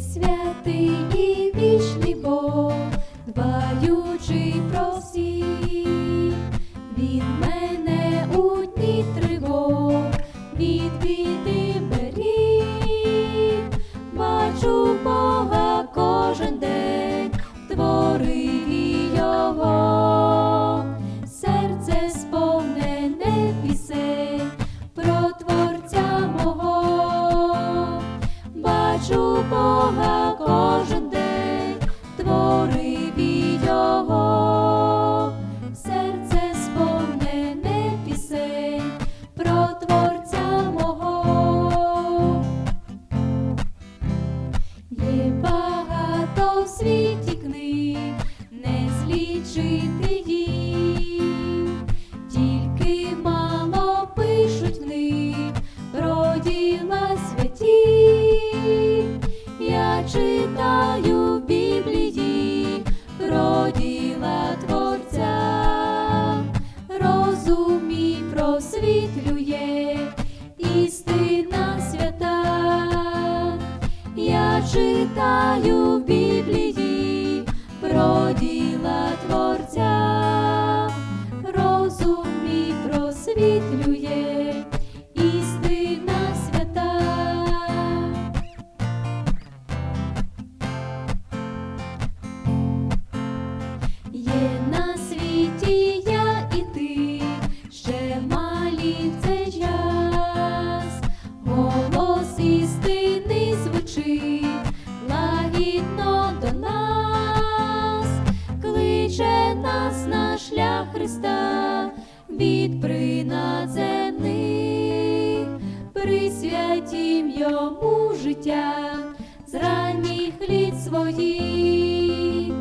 святий і вічний Бог, дбаючий про всіх. Він мене у дні тривог, від біди беріг. Бачу Бога кожен день, творив не злічити їх, тільки мало пишуть в них про діла святі. Я читаю Біблії про діла Творця, розум просвітлює, істина свята. Я читаю Біблії просвітлює, істина свята. Є на світі я ти, ще малі час, голос істини звучить лагідно до нас, кличе нас на шлях Христа від принадземних, присвятім йому життя з ранніх літ своїх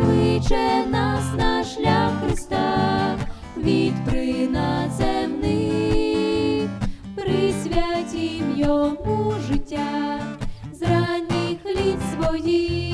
кличе нас на шлях Христа від принадземних, присвятім йому життя з ранніх літ своїх.